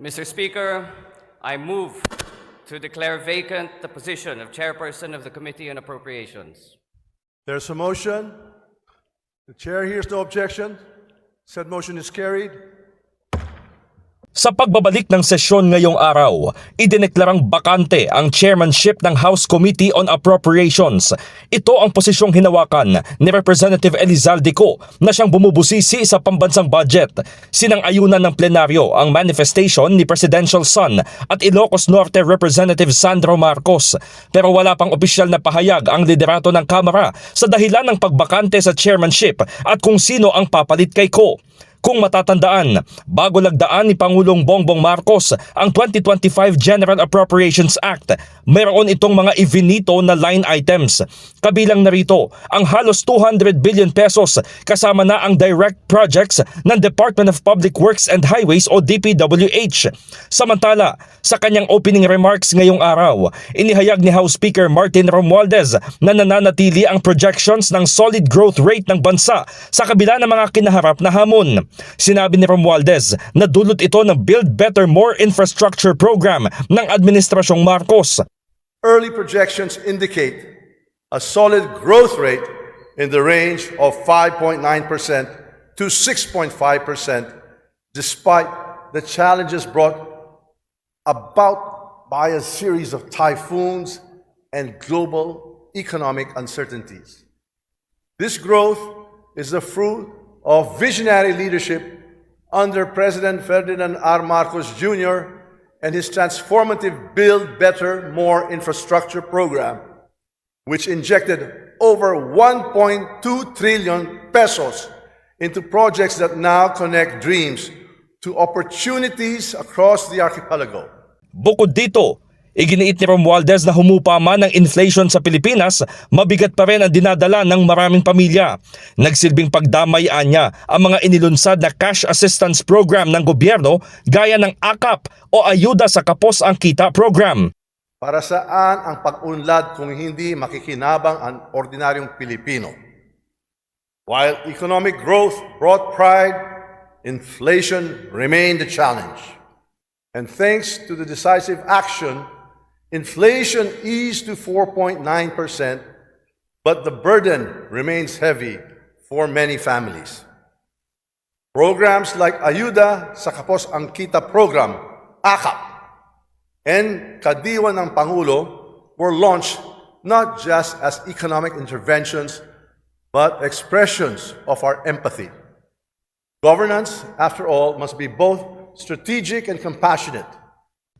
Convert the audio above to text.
Mr. Speaker, I move to declare vacant the position of Chairperson of the Committee on Appropriations. There's a motion. The chair hears no objection. Said motion is carried. Sa pagbabalik ng sesyon ngayong araw, idineklarang bakante ang chairmanship ng House Committee on Appropriations. Ito ang posisyong hinawakan ni Representative Elizalde Co na siyang bumubusisi sa pambansang budget. Sinang-ayunan ng plenaryo ang manifestation ni Presidential Son at Ilocos Norte Representative Sandro Marcos. Pero wala pang opisyal na pahayag ang liderato ng Kamara sa dahilan ng pagbakante sa chairmanship at kung sino ang papalit kay Co. Kung matatandaan, bago lagdaan ni Pangulong Bongbong Marcos ang 2025 General Appropriations Act, mayroon itong mga ivinito na line items. Kabilang narito ang halos 200 billion pesos kasama na ang direct projects ng Department of Public Works and Highways o DPWH. Samantala, sa kanyang opening remarks ngayong araw, inihayag ni House Speaker Martin Romualdez na nananatili ang projections ng solid growth rate ng bansa sa kabila ng mga kinaharap na hamon. Sinabi ni Romualdez na dulot ito ng Build Better More Infrastructure Program ng Administrasyong Marcos. Early projections indicate a solid growth rate in the range of 5.9% to 6.5% despite the challenges brought about by a series of typhoons and global economic uncertainties. This growth is the fruit of visionary leadership under President Ferdinand R. Marcos Jr. and his transformative Build Better, More Infrastructure program, which injected over 1.2 trillion pesos into projects that now connect dreams to opportunities across the archipelago. Bukod dito, iginiit ni Romualdez na humupa man ang inflation sa Pilipinas, mabigat pa rin ang dinadala ng maraming pamilya. Nagsilbing pagdamayan niya ang mga inilunsad na cash assistance program ng gobyerno gaya ng AKAP o Ayuda sa Kapos ang Kita program. Para saan ang pag-unlad kung hindi makikinabang ang ordinaryong Pilipino? While economic growth brought pride, inflation remained a challenge. And thanks to the decisive action, inflation eased to 4.9%, but the burden remains heavy for many families. Programs like Ayuda sa Kapos ang Kita program, AKAP, and Kadiwa ng Pangulo were launched not just as economic interventions, but expressions of our empathy. Governance, after all, must be both strategic and compassionate.